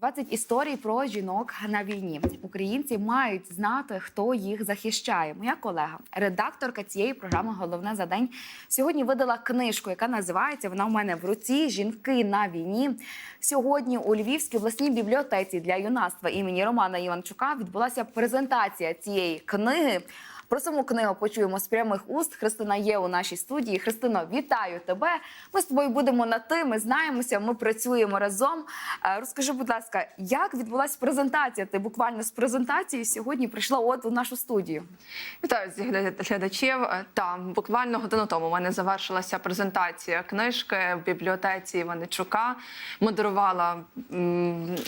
20 історій про жінок на війні. Українці мають знати, хто їх захищає. Моя колега, редакторка цієї програми Головне за день сьогодні видала книжку, яка називається Вона в мене в руці Жінки на війні. Сьогодні у Львівській обласній бібліотеці для юнацтва імені Романа Іванчука відбулася презентація цієї книги. Про саму книгу почуємо з прямих уст. Христина є у нашій студії. Христино, вітаю тебе. Ми з тобою будемо на ти. Ми знаємося, ми працюємо разом. Е, Розкажи, будь ласка, як відбулася презентація? Ти буквально з презентації сьогодні прийшла от у нашу студію. Вітаю всіх глядачів. Е, Та буквально годину тому у мене завершилася презентація книжки в бібліотеці Іваничука. Модерувала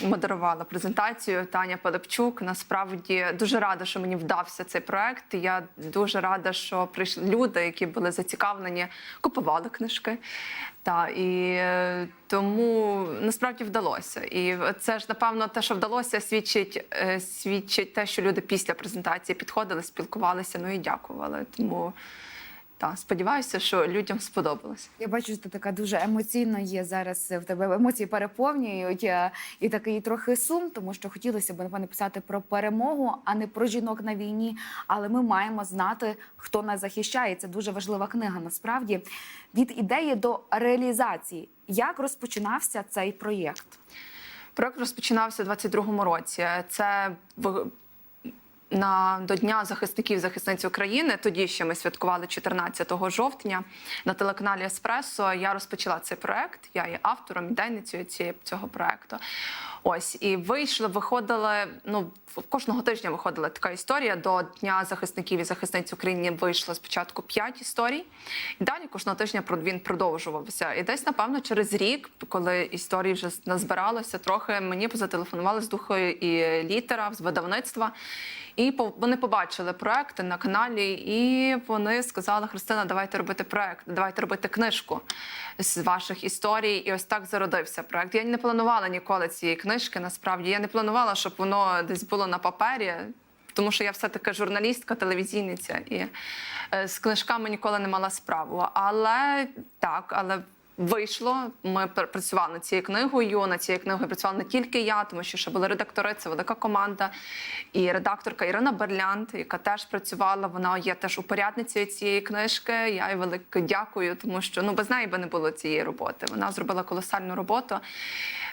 модерувала презентацію Таня Пилипчук. Насправді дуже рада, що мені вдався цей проект. Я дуже рада, що прийшли люди, які були зацікавлені, купували книжки. Та і е, тому насправді вдалося. І це ж напевно те, що вдалося, свідчить, е, свідчить те, що люди після презентації підходили, спілкувалися, ну і дякували. Тому та сподіваюся, що людям сподобалось. Я бачу, що ти така дуже емоційно є зараз. В тебе емоції переповнюють е, і такий трохи сум, тому що хотілося б напевно писати про перемогу, а не про жінок на війні. Але ми маємо знати, хто нас захищає. Це дуже важлива книга. Насправді від ідеї до реалізації. Як розпочинався цей проєкт? Проект розпочинався у 22-му році. Це на до Дня захисників захисниць України. Тоді ще ми святкували 14 жовтня на телеканалі Еспресо. Я розпочала цей проект. Я є автором ідейницею цього проекту. Ось і вийшли, виходили. Ну кожного тижня виходила така історія. До Дня захисників і захисниць України вийшло спочатку 5 історій, і далі кожного тижня він продовжувався. І десь, напевно, через рік, коли історії вже назбиралося трохи, мені зателефонували з духою і літера з видавництва. І по- вони побачили проекти на каналі, і вони сказали: Христина, давайте робити проект, давайте робити книжку з ваших історій. І ось так зародився проект. Я не планувала ніколи цієї книжки. Насправді я не планувала, щоб воно десь було на папері. Тому що я все-таки журналістка, телевізійниця, і е, з книжками ніколи не мала справу. Але так, але вийшло. Ми працювали над цією книгою. Над цією книгою працювала не тільки я, тому що ще були редактори, це велика команда. І редакторка Ірина Берлянд, яка теж працювала. Вона є теж упорядницею цієї книжки. Я їй велике дякую, тому що ну без неї би не було цієї роботи. Вона зробила колосальну роботу.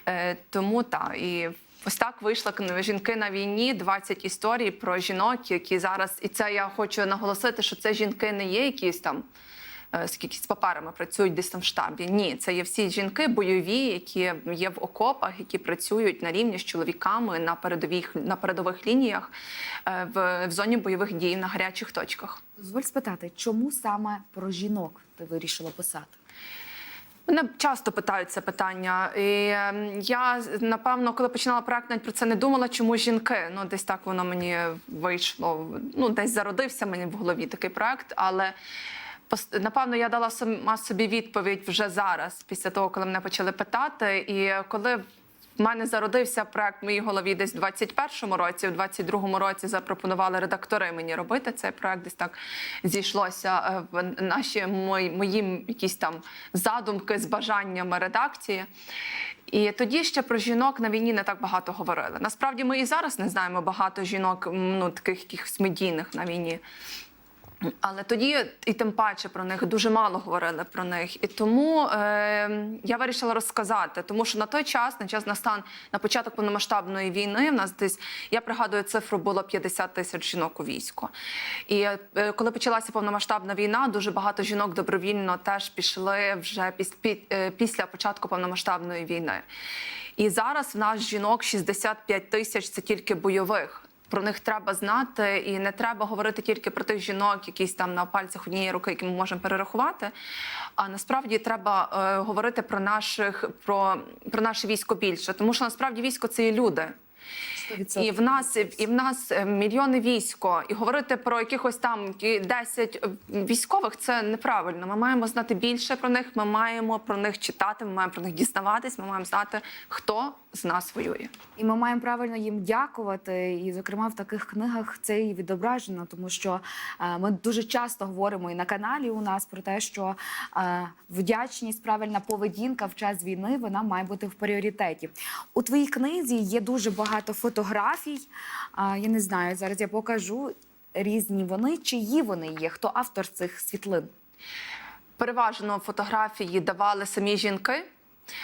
Е, тому так. І Ось так вийшла жінки на війні. 20 історій про жінок, які зараз, і це я хочу наголосити, що це жінки не є якісь там. Е, З якісь паперами працюють десь там в штабі. Ні, це є всі жінки бойові, які є в окопах, які працюють на рівні з чоловіками на передових на передових лініях е, в, в зоні бойових дій на гарячих точках. Дозволь спитати, чому саме про жінок ти вирішила писати? Мене часто питають це питання. І ем, я напевно, коли починала проект, навіть про це не думала, чому жінки. Ну, десь так воно мені вийшло. Ну, десь зародився мені в голові такий проект, але. Напевно, я дала сама собі відповідь вже зараз, після того, коли мене почали питати. І коли в мене зародився проект в моїй голові десь в 21-му році, в 22-му році запропонували редактори мені робити цей проект. Десь так зійшлося е, в наші мої, мої якісь там задумки з бажаннями редакції. І тоді ще про жінок на війні не так багато говорили. Насправді ми і зараз не знаємо багато жінок, ну таких якихось медійних на війні. Але тоді і тим паче про них дуже мало говорили про них. І тому е, я вирішила розказати, тому що на той час, на час на стан на початок повномасштабної війни, в нас десь я пригадую цифру було 50 тисяч жінок у війську. І е, коли почалася повномасштабна війна, дуже багато жінок добровільно теж пішли вже піс, пі, е, після початку повномасштабної війни. І зараз в нас жінок 65 тисяч це тільки бойових. Про них треба знати, і не треба говорити тільки про тих жінок, якісь там на пальцях однієї руки, які ми можемо перерахувати. А насправді треба е, говорити про наших про, про наше військо більше, тому що насправді військо це і люди. І в нас і в нас е, мільйони військо, і говорити про якихось там кі- 10 військових це неправильно. Ми маємо знати більше про них. Ми маємо про них читати. Ми маємо про них дізнаватись. Ми маємо знати, хто з нас воює. І ми маємо правильно їм дякувати. І, зокрема, в таких книгах це і відображено, тому що е, ми дуже часто говоримо і на каналі у нас про те, що е, вдячність, правильна поведінка в час війни вона має бути в пріоритеті. У твоїй книзі є дуже багато фотографій. Е, я не знаю, зараз я покажу різні вони, чиї вони є, хто автор цих світлин. Переважно фотографії давали самі жінки.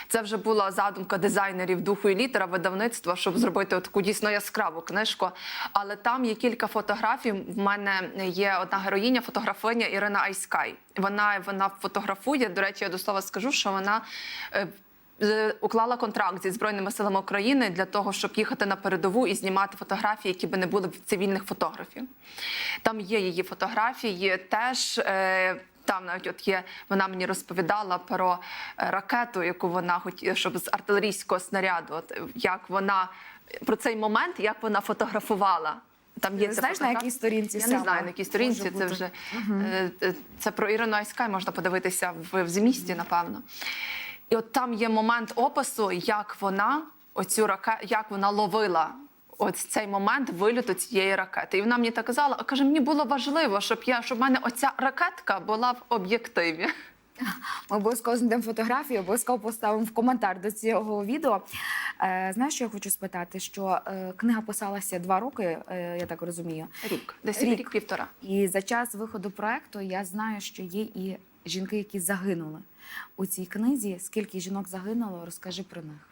Це вже була задумка дизайнерів духу і літера видавництва, щоб зробити таку дійсно яскраву книжку. Але там є кілька фотографій. В мене є одна героїня, фотографиня Ірина Айскай. Вона вона фотографує. До речі, я до слова скажу, що вона. Е, Уклала контракт зі збройними силами України для того, щоб їхати на передову і знімати фотографії, які би не були в цивільних фотографів. Там є її фотографії. Теж е, там навіть от є, вона мені розповідала про е, ракету, яку вона хотіла, щоб з артилерійського снаряду, от як вона про цей момент, як вона фотографувала. Там є Ти знаєш, на якій сторінці Я не знаю, на якій сторінці може це бути? вже е, це про Ірину Айскай можна подивитися в, в змісті, напевно. І от там є момент опису, як вона оцю раке... як вона ловила. Ось цей момент вильоту цієї ракети. І вона мені так казала, а каже, мені було важливо, щоб я щоб в мене оця ракетка була в об'єктиві. Ми обов'язково знайдемо фотографію, обов'язково поставимо в коментар до цього відео. Е, знаєш, що я хочу спитати? Що е, книга писалася два роки, е, я так розумію. Рік, десь Рік. рік, півтора. І за час виходу проекту я знаю, що є і жінки, які загинули у цій книзі. Скільки жінок загинуло, розкажи про них.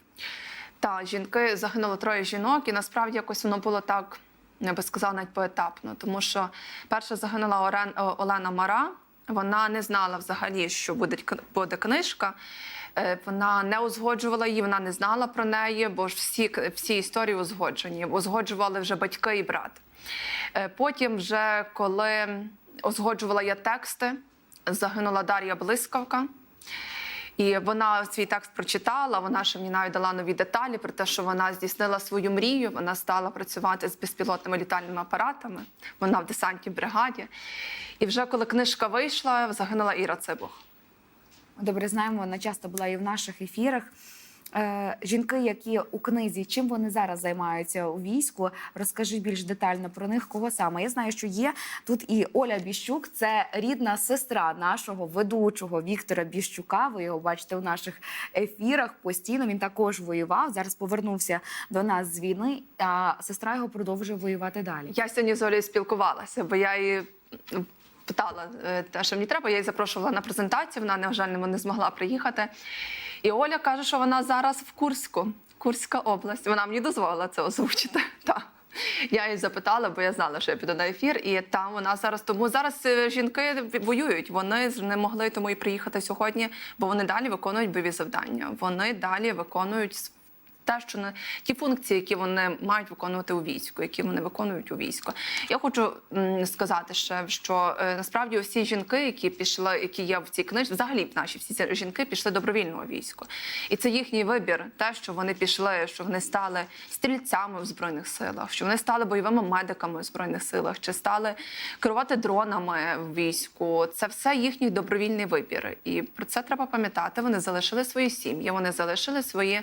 Та жінки загинуло троє жінок, і насправді якось воно було так, я би сказала, навіть поетапно. Тому що перша загинула Орен, Олена Мара. Вона не знала взагалі, що буде, буде книжка. Е, Вона не узгоджувала її, вона не знала про неї, бо ж всі, всі історії узгоджені. Узгоджували вже батьки і брат. Е, Потім, вже коли узгоджувала я тексти, загинула Дар'я Блискавка. І вона свій текст прочитала. Вона ще мені навіть дала нові деталі про те, що вона здійснила свою мрію. Вона стала працювати з безпілотними літальними апаратами. Вона в десантній бригаді. І вже коли книжка вийшла, загинула Іра Цибух. Добре знаємо, вона часто була і в наших ефірах. Е, жінки, які у книзі, чим вони зараз займаються у війську, розкажи більш детально про них, кого саме. Я знаю, що є тут і Оля Біщук, це рідна сестра нашого ведучого Віктора Біщука. Ви його бачите у наших ефірах постійно. Він також воював. Зараз повернувся до нас з війни, а сестра його продовжує воювати далі. Я сьогодні з Олею спілкувалася, бо я її питала е, те, що мені треба. Я її запрошувала на презентацію. Вона, на жаль, не змогла приїхати. І Оля каже, що вона зараз в Курську, Курська область. Вона мені дозволила це озвучити. Так. Я її запитала, бо я знала, що я піду на ефір, і там вона зараз. Тому зараз е, жінки воюють. Вони не могли тому і приїхати сьогодні, бо вони далі виконують бойові завдання. Вони далі виконують те, що не ті функції, які вони мають виконувати у війську, які вони виконують у війську. Я хочу сказати ще, що е, насправді усі жінки, які пішли, які є в цій книжці, взагалі наші всі ці жінки пішли добровільно у військо. І це їхній вибір, те, що вони пішли, що вони стали стрільцями в збройних силах, що вони стали бойовими медиками в збройних силах, чи стали керувати дронами в війську. Це все їхній добровільний вибір. І про це треба пам'ятати. Вони залишили свої сім'ї, вони залишили свої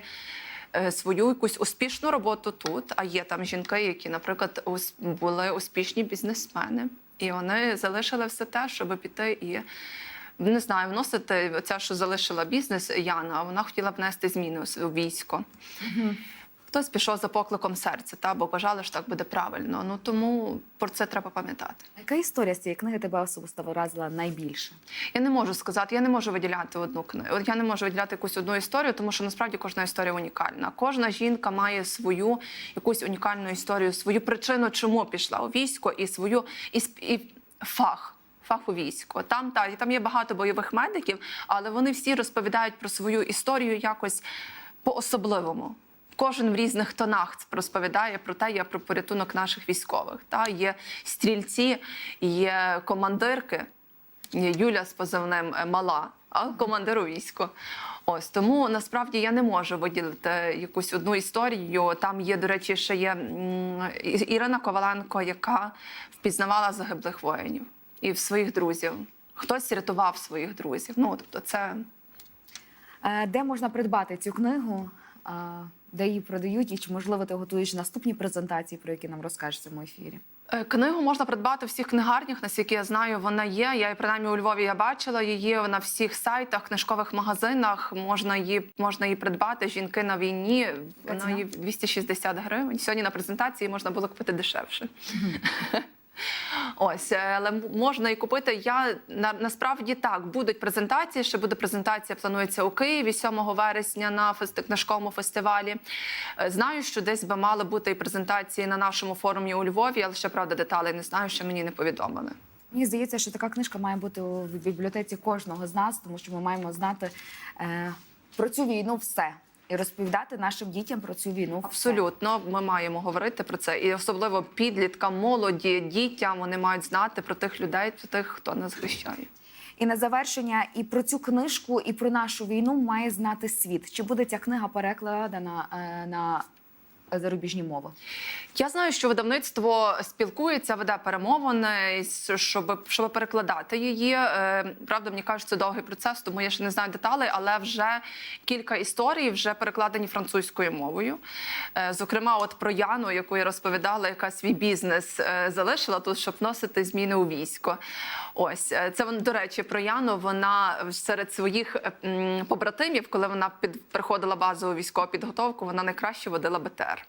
свою якусь успішну роботу тут. А є там жінки, які, наприклад, були успішні бізнесмени, і вони залишили все те, щоб піти і. Не знаю, вносити ця, що залишила бізнес Яна, вона хотіла внести зміни у с- у військо. Хтось пішов за покликом серця, та бо вважали, що так буде правильно. Ну тому про це треба пам'ятати. Яка історія з цієї книги тебе особисто вразила найбільше? Я не можу сказати, я не можу виділяти одну книгу. Я не можу виділяти якусь одну історію, тому що насправді кожна історія унікальна. Кожна жінка має свою якусь унікальну історію, свою причину, чому пішла у військо, і свою і, і фах. Фах у військо. Там та і там є багато бойових медиків, але вони всі розповідають про свою історію якось по-особливому. Кожен в різних тонах розповідає про те, є про порятунок наших військових. Та є стрільці, є командирки. Юля з позивним е, Мала. а командир у війську. Ось тому насправді я не можу виділити якусь одну історію. Там є, до речі, ще є Ірина Коваленко, яка впізнавала загиблих воїнів і в своїх друзів. Хтось рятував своїх друзів. Ну тобто, це Е, Де можна придбати цю книгу? Де її продають, і чи можливо ти готуєш наступні презентації, про які нам розкажеш в цьому ефірі? Е, Книгу можна придбати в всіх книгарнях, наскільки я знаю, вона є. Я принаймні у Львові я бачила її на всіх сайтах, книжкових магазинах. Можна її можна її придбати. Жінки на війні. Вона її 260 гривень. Сьогодні на презентації можна було купити дешевше. Ось, е, але можна і купити. Я на, насправді так будуть презентації. Ще буде презентація. Планується у Києві 7 вересня на книжковому фестивалі. Е, Знаю, що десь би мали бути і презентації на нашому форумі у Львові, але ще правда деталей не знаю, що мені не повідомили. Мені здається, що така книжка має бути у бібліотеці кожного з нас, тому що ми маємо знати е, про цю війну все і розповідати нашим дітям про цю війну. Абсолютно, ми маємо говорити про це, і особливо підліткам, молоді, дітям вони мають знати про тих людей, про тих, хто нас захищає. І на завершення, і про цю книжку, і про нашу війну має знати світ. Чи буде ця книга перекладена е, на зарубіжні мови? Я знаю, що видавництво спілкується, веде перемовини, щоб, щоб перекладати її. Е, Правда, мені кажуть, це довгий процес, тому я ще не знаю деталей, але вже кілька історій вже перекладені французькою мовою. Е, Зокрема, от про Яну, яку я розповідала, яка свій бізнес е, залишила тут, щоб вносити зміни у військо. Ось е, це до речі, про Яну. Вона серед своїх е, побратимів, коли вона під приходила базову військову підготовку, вона найкраще водила БТР.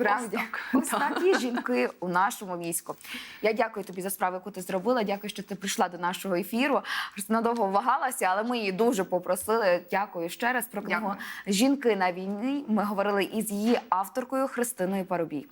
Справді, Ось так, такі жінки у нашому війську. Я дякую тобі за справу, яку ти зробила. Дякую, що ти прийшла до нашого ефіру. Надовго вагалася, але ми її дуже попросили. Дякую ще раз про книгу. Жінки на війні. Ми говорили із її авторкою Христиною Парубій.